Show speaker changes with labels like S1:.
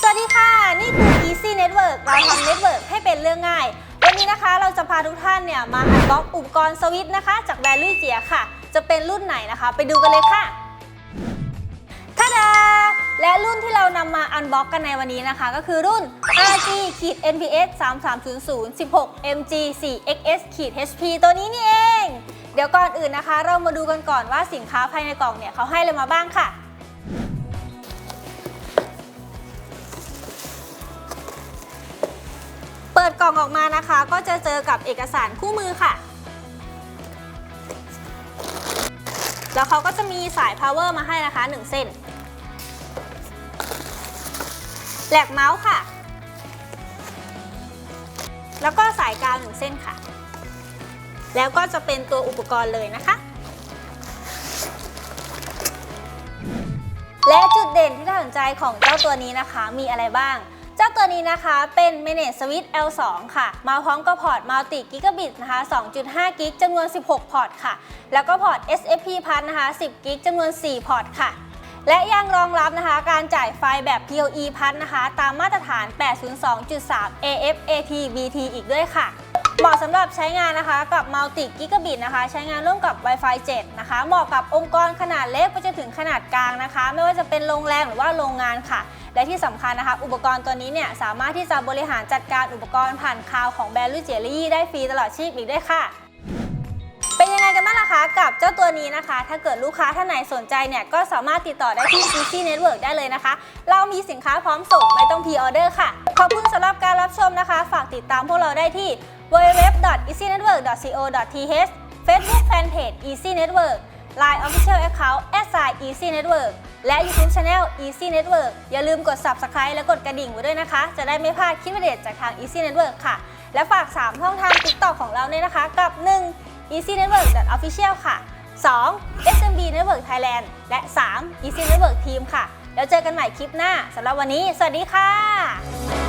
S1: สวัสดีค่ะ นี่คือ Easy Network เราทำ Network ให้เป็นเรื่องง่าย วันนี้นะคะเราจะพาทุกท่านเนี่ยมาอันบ็อกอุปกรณ์สวิตช์นะคะ จากแบรนด์ลุยเจียค่ะ จะเป็นรุ่นไหนนะคะ ไปดูกันเลยค่ะท่าดา และรุ่นที่เรานำมาอันบ็อกกันในวันนี้นะคะ ก็คือรุ่น RG NPS 3300 16 MG 4 XS HP ตัวนี้นี่เอง เดี๋ยวก่อนอื่นนะคะ เรามาดูกันก่อนว่าสินค้าภายในกล่องเนี่ยเขาให้อะไรมาบ้างค่ะ ดกล่องออกมานะคะ ก็จะเจอกับเอกสารคู่มือค่ะ แล้วเขาก็จะมีสาย power มาให้นะคะ 1 เส้น แหลกเมาส์ค่ะ แล้วก็สายกาว1เส้นค่ะ แล้วก็จะเป็นตัวอุปกรณ์เลยนะคะและจุดเด่นที่น่าสนใจของเจ้าตัวนี้นะคะ มีอะไรบ้าง เจ้าตัวนี้นะคะเป็น Manage Switch L2 ค่ะ มาพร้อมกับพอร์ต Multi Gigabit นะคะ 2.5 กิกจำนวน 16 พอร์ตค่ะ แล้วก็พอร์ต SFP พันนะคะ 10 กิกจำนวน 4 พอร์ตค่ะ และยังรองรับนะคะการจ่ายไฟแบบ PoE พันนะคะ ตามมาตรฐาน 802.3 AF AT BT อีกด้วยค่ะเหมาะสำหรับใช้งานนะคะกับ Multi Gigabit นะคะ ใช้งานร่วมกับ Wi-Fi 7 นะคะ เหมาะกับองค์กรขนาดเล็กไปจนถึงขนาดกลางนะคะ ไม่ว่าจะเป็นโรงแรมหรือว่าโรงงานค่ะ และที่สำคัญนะคะ อุปกรณ์ตัวนี้เนี่ยสามารถที่จะบริหารจัดการอุปกรณ์ผ่านคลาวของแบรนด์ลุยเจลี่ได้ฟรีตลอดชีพอีกด้วยค่ะเป็นยังไงกันบ้างล่ะคะกับเจ้าตัวนี้นะคะ ถ้าเกิดลูกค้าท่านไหนสนใจเนี่ย ก็สามารถติดต่อได้ที่ Easy Network ได้เลยนะคะ เรามีสินค้าพร้อมส่งไม่ต้องพีออเดอร์ค่ะ ขอบคุณสำหรับการรับชมนะคะ ฝากติดตามพวกเราได้ที่ www.easynetwork.co.th Facebook Fanpage Easy Network Line Official Account SI @easy network และ YouTube Channel Easy Network อย่าลืมกด Subscribe และกดกระดิ่งไว้ด้วยนะคะ จะได้ไม่พลาดคลิปวิดีโอจากทาง Easy Network ค่ะ และฝาก 3 ช่องทาง TikTok ของเราด้วยนะคะ กับ 1 Easy Network Official ค่ะ 2 SMB Network Thailand และ 3 Easy Network Team ค่ะ แล้วเจอกันใหม่คลิปหน้าสำหรับวันนี้ สวัสดีค่ะ